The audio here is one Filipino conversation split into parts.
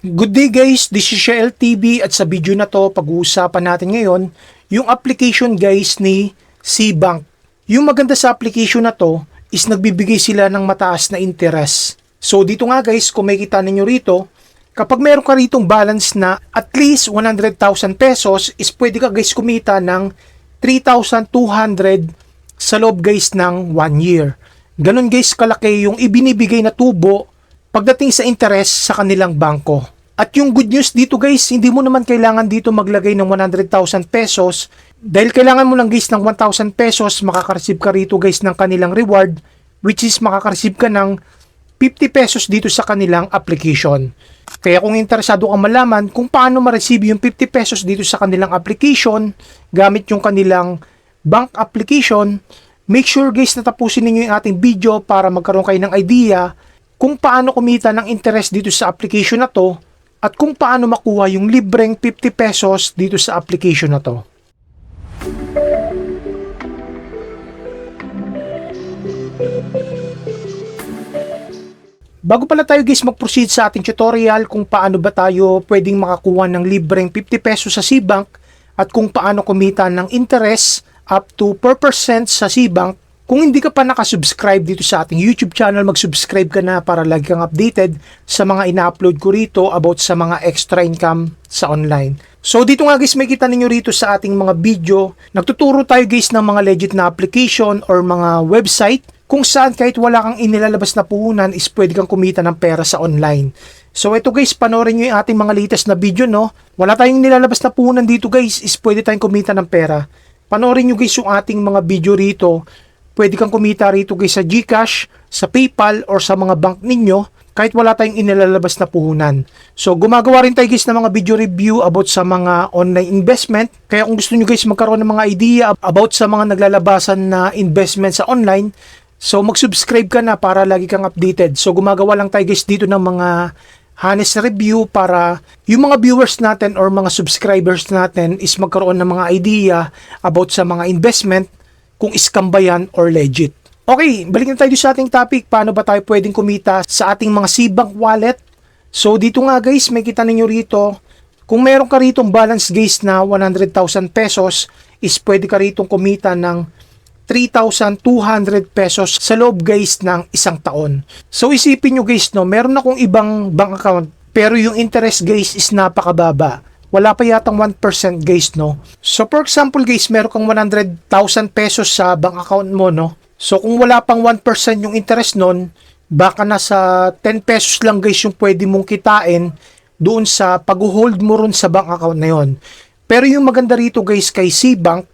Good day guys, this is Shell TV at sa video na to pag-uusapan natin ngayon yung application guys ni Cbank. Yung maganda sa application na to is nagbibigay sila ng mataas na interest. So dito nga guys, kung makikita ninyo rito, kapag meron ka ritong balance na at least 100,000 pesos is pwede ka guys kumita ng 3,200 sa loob guys ng 1 year. Ganon guys kalaki yung ibinibigay na tubo pagdating sa interest sa kanilang bangko. At yung good news dito guys, hindi mo naman kailangan dito maglagay ng 100,000 pesos dahil kailangan mo lang guys ng 1,000 pesos makaka-receive ka rito guys ng kanilang reward which is makaka-receive ka ng 50 pesos dito sa kanilang application. Kaya kung interesado kang malaman kung paano ma-receive yung 50 pesos dito sa kanilang application gamit yung kanilang bank application, make sure guys na tapusin ninyo yung ating video para magkaroon kayo ng idea kung paano kumita ng interest dito sa application na to at kung paano makuha yung libreng 50 pesos dito sa application na to. Bago pala tayo guys mag-proceed sa ating tutorial kung paano ba tayo pwedeng makakuha ng libreng 50 pesos sa Cbank at kung paano kumita ng interest up to 4% sa Cbank kung hindi ka pa nakasubscribe dito sa ating YouTube channel, mag-subscribe ka na para lagi kang updated sa mga ina-upload ko rito about sa mga extra income sa online. So dito nga guys, may kita ninyo rito sa ating mga video, nagtuturo tayo guys ng mga legit na application or mga website kung saan kahit wala kang inilalabas na puhunan is pwede kang kumita ng pera sa online. So ito guys, panoorin nyo yung ating mga latest na video no. Wala tayong nilalabas na puhunan dito guys, is pwede tayong kumita ng pera. Panoorin nyo guys yung ating mga video rito pwede kang kumita rito guys sa GCash, sa PayPal, or sa mga bank ninyo kahit wala tayong inilalabas na puhunan. So, gumagawa rin tayo guys ng mga video review about sa mga online investment. Kaya kung gusto nyo guys magkaroon ng mga idea about sa mga naglalabasan na investment sa online, so mag-subscribe ka na para lagi kang updated. So, gumagawa lang tayo guys dito ng mga honest review para yung mga viewers natin or mga subscribers natin is magkaroon ng mga idea about sa mga investment kung scam ba yan or legit. Okay, balik na tayo sa ating topic. Paano ba tayo pwedeng kumita sa ating mga Cbank wallet? So dito nga guys, may kita ninyo rito. Kung meron ka ritong balance guys na 100,000 pesos, is pwede ka ritong kumita ng 3,200 pesos sa loob guys ng isang taon. So isipin nyo guys no, meron akong ibang bank account pero yung interest guys is napakababa wala pa yatang 1% guys, no? So, for example guys, meron kang 100,000 pesos sa bank account mo, no? So, kung wala pang 1% yung interest nun, baka nasa 10 pesos lang guys yung pwede mong kitain doon sa pag-hold mo ron sa bank account na yon. Pero yung maganda rito guys kay Cbank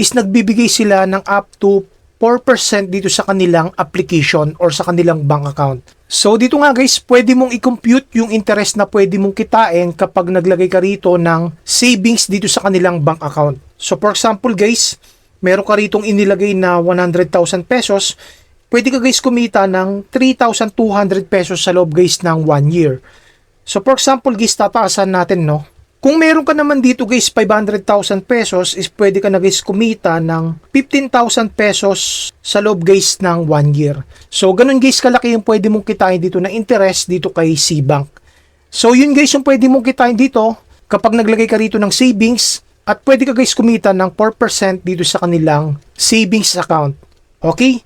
is nagbibigay sila ng up to 4% dito sa kanilang application or sa kanilang bank account. So dito nga guys, pwede mong i-compute yung interest na pwede mong kitain kapag naglagay ka rito ng savings dito sa kanilang bank account. So for example guys, meron ka ritong inilagay na 100,000 pesos, pwede ka guys kumita ng 3,200 pesos sa loob guys ng 1 year. So for example guys, tataasan natin no, kung meron ka naman dito guys 500,000 pesos is pwede ka na guys kumita ng 15,000 pesos sa loob guys ng 1 year. So ganun guys kalaki yung pwede mong kitain dito na interest dito kay Cbank. So yun guys yung pwede mong kitain dito kapag naglagay ka rito ng savings at pwede ka guys kumita ng 4% dito sa kanilang savings account. Okay?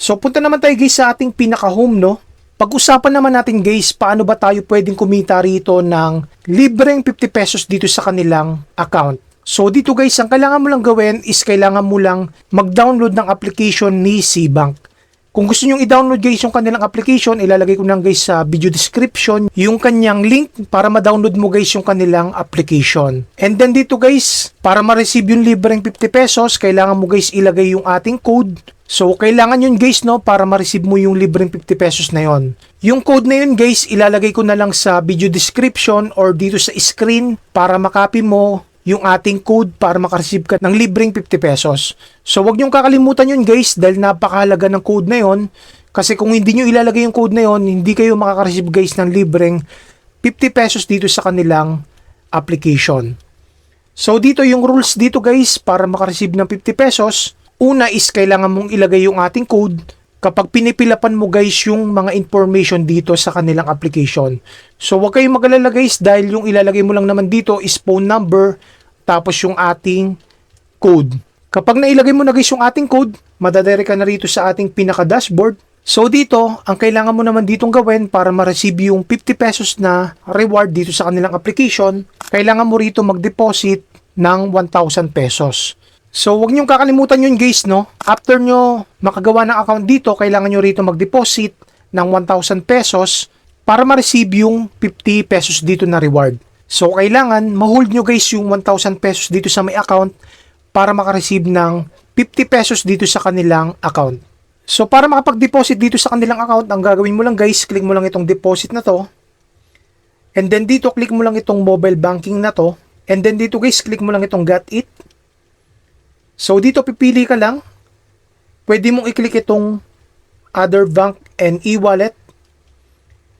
So punta naman tayo guys sa ating pinaka home no. Pag-usapan naman natin guys, paano ba tayo pwedeng kumita rito ng libreng 50 pesos dito sa kanilang account. So dito guys, ang kailangan mo lang gawin is kailangan mo lang mag-download ng application ni Cbank. Kung gusto nyo i-download guys yung kanilang application, ilalagay ko lang guys sa video description yung kanyang link para ma-download mo guys yung kanilang application. And then dito guys, para ma-receive yung libreng 50 pesos, kailangan mo guys ilagay yung ating code So, kailangan yun guys, no, para ma-receive mo yung libreng 50 pesos na yon. Yung code na yun guys, ilalagay ko na lang sa video description or dito sa screen para makopy mo yung ating code para makareceive ka ng libreng 50 pesos. So, wag niyong kakalimutan yun guys dahil napakahalaga ng code na yon. Kasi kung hindi nyo ilalagay yung code na yon, hindi kayo makaka-receive guys ng libreng 50 pesos dito sa kanilang application. So, dito yung rules dito guys para makareceive ng 50 pesos Una is kailangan mong ilagay yung ating code kapag pinipilapan mo guys yung mga information dito sa kanilang application. So huwag kayong mag-alala guys dahil yung ilalagay mo lang naman dito is phone number tapos yung ating code. Kapag nailagay mo na guys yung ating code, madadire ka na rito sa ating pinaka-dashboard. So dito, ang kailangan mo naman ditong gawin para ma-receive yung 50 pesos na reward dito sa kanilang application, kailangan mo rito mag-deposit ng 1,000 pesos. So, huwag niyong kakalimutan yun guys, no? After nyo makagawa ng account dito, kailangan nyo rito mag-deposit ng 1,000 pesos para ma-receive yung 50 pesos dito na reward. So, kailangan ma-hold nyo guys yung 1,000 pesos dito sa may account para makareceive ng 50 pesos dito sa kanilang account. So, para makapag-deposit dito sa kanilang account, ang gagawin mo lang guys, click mo lang itong deposit na to. And then dito, click mo lang itong mobile banking na to. And then dito guys, click mo lang itong got it. So dito pipili ka lang. Pwede mong i-click itong other bank and e-wallet.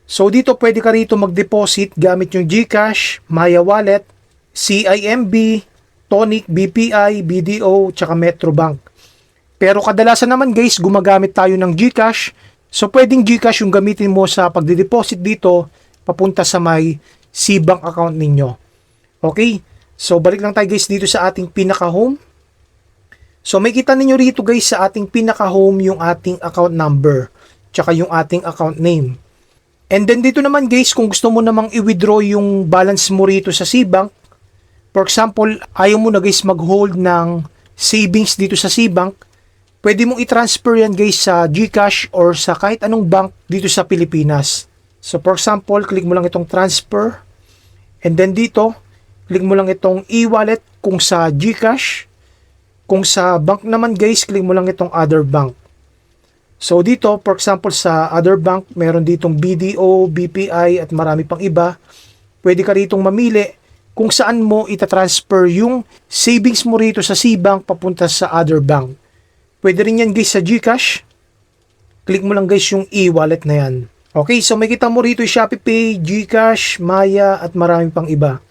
So dito pwede ka rito mag-deposit gamit yung GCash, Maya Wallet, CIMB, Tonic, BPI, BDO, tsaka Metrobank. Pero kadalasan naman guys, gumagamit tayo ng GCash. So pwedeng GCash yung gamitin mo sa pagde-deposit dito papunta sa may C-Bank account ninyo. Okay? So balik lang tayo guys dito sa ating pinaka-home. So may kita ninyo rito guys sa ating pinaka-home yung ating account number tsaka yung ating account name. And then dito naman guys kung gusto mo namang i-withdraw yung balance mo rito sa C-Bank, for example, ayaw mo na guys mag-hold ng savings dito sa C-Bank, pwede mong i-transfer yan guys sa GCash or sa kahit anong bank dito sa Pilipinas. So for example, click mo lang itong transfer and then dito, click mo lang itong e-wallet kung sa GCash kung sa bank naman guys, click mo lang itong other bank. So dito, for example sa other bank, meron ditong BDO, BPI at marami pang iba. Pwede ka ritong mamili kung saan mo itatransfer yung savings mo rito sa C-Bank papunta sa other bank. Pwede rin yan guys sa GCash. Click mo lang guys yung e-wallet na yan. Okay, so makita mo rito yung Shopee Pay, GCash, Maya at marami pang iba.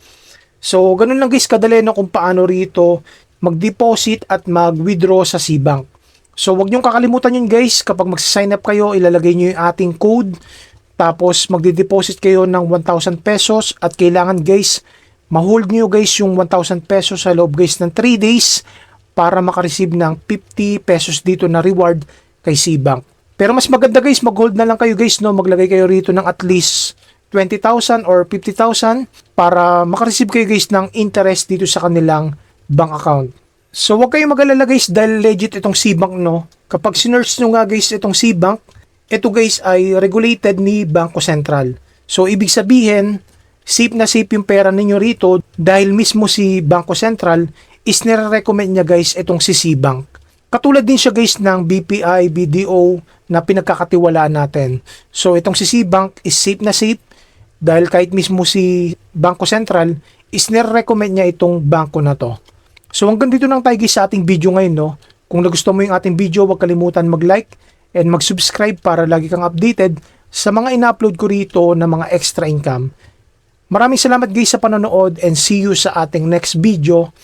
So, ganun lang guys kadali no kung paano rito mag-deposit at mag-withdraw sa C-Bank. So, wag niyong kakalimutan yun guys. Kapag mag-sign up kayo, ilalagay niyo yung ating code. Tapos, magde-deposit kayo ng 1,000 pesos. At kailangan guys, ma-hold niyo guys yung 1,000 pesos sa loob guys ng 3 days para makareceive ng 50 pesos dito na reward kay C-Bank. Pero mas maganda guys, mag-hold na lang kayo guys, no? Maglagay kayo rito ng at least 20,000 or 50,000 para makareceive kayo guys ng interest dito sa kanilang bank account. So, huwag kayong mag-alala guys dahil legit itong C-Bank no. Kapag sinerch nyo nga guys itong C-Bank, ito guys ay regulated ni Bangko Sentral. So, ibig sabihin, safe na safe yung pera ninyo rito dahil mismo si Bangko Sentral is nire-recommend niya guys itong si C-Bank. Katulad din siya guys ng BPI, BDO na pinagkakatiwalaan natin. So, itong si C-Bank is safe na safe dahil kahit mismo si Bangko Sentral is nire-recommend niya itong bangko na to. So hanggang dito lang tayo sa ating video ngayon no. Kung nagustuhan mo yung ating video, huwag kalimutan mag-like and mag-subscribe para lagi kang updated sa mga ina-upload ko rito na mga extra income. Maraming salamat guys sa panonood and see you sa ating next video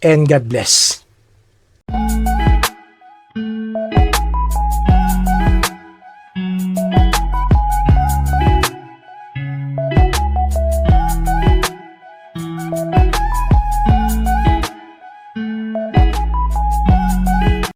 and God bless.